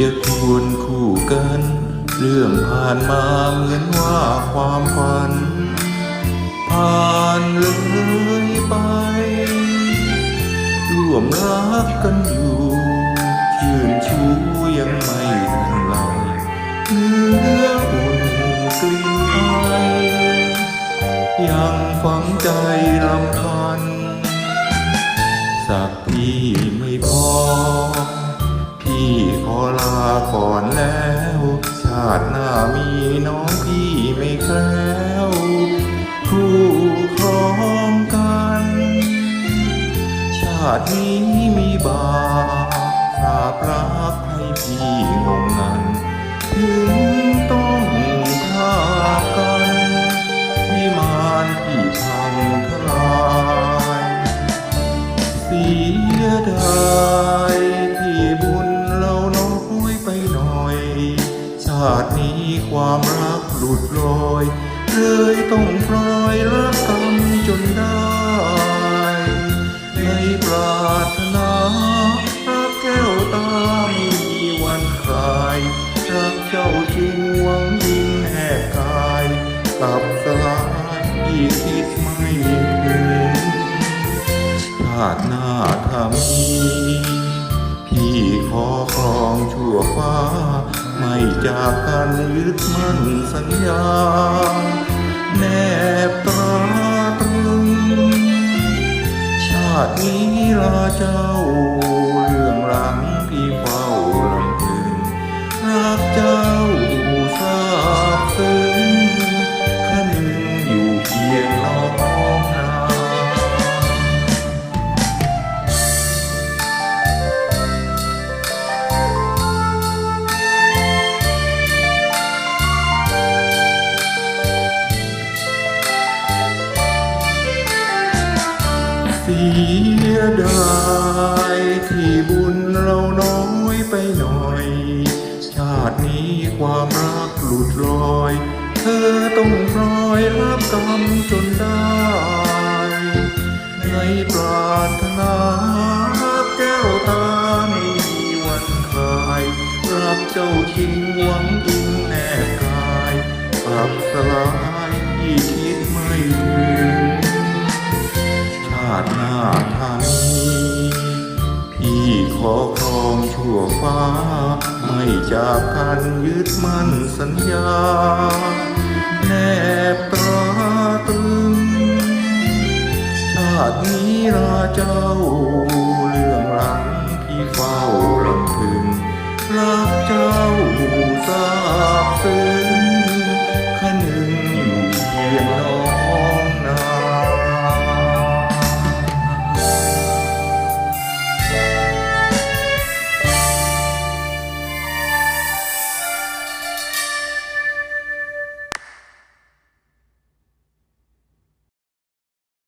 จะควรคู่กัน เรื่องผ่านมาเหมือนว่าความฝัน ผ่านเลยไป ร่วมรักกันอยู่ชื่นชูยังไม่ทันไหเนื้ออุ่นกลิ่นไอยังฝังใจลำพัง ก่อนแล้ว ชาติหน้ามีน้องพี่ไม่แคล้วคู่ครองกัน ชาตินี้มีบาปสาปรักให้พี่งงงัน ถึงต้องท่ากกันวิมานพี่พังทลายเสียดายที่าตินี้ความรักหลุดลอยเลยต้องปล่อยรักกันจนได้ ในปรารถนารักแก้วตาไม่มีวันคลายรักเจ้าจริงหวังยิ่งแหกกายกับสลายที่คิดไม่ถึงชาติหน้าถ้ามีพี่ขอครองชั่วฟ้า ไม่จากกันยึดมั่นสัญญา แนบตราตรึง ชาตินี้ลาเจ้า ยดายที่บุญเราน้อยไปหน่อย ชาตินี้ความรักหลุดลอย เธอต้องปล่อยรับกรรมจนได้ ในปรารถนาแก้วตาไม่มีวันคลายรักเจ้าจริงหวังอิงแนบกายปรับสลายที่คิดไม่ถึง อครองชั่วฟ้า ไม่จากกันยึดมั่นสัญญา แนบตราตรึง ชาตินี้ราเจ้า เรื่องหลังพี่เฝ้าลำพึงรักเจ้า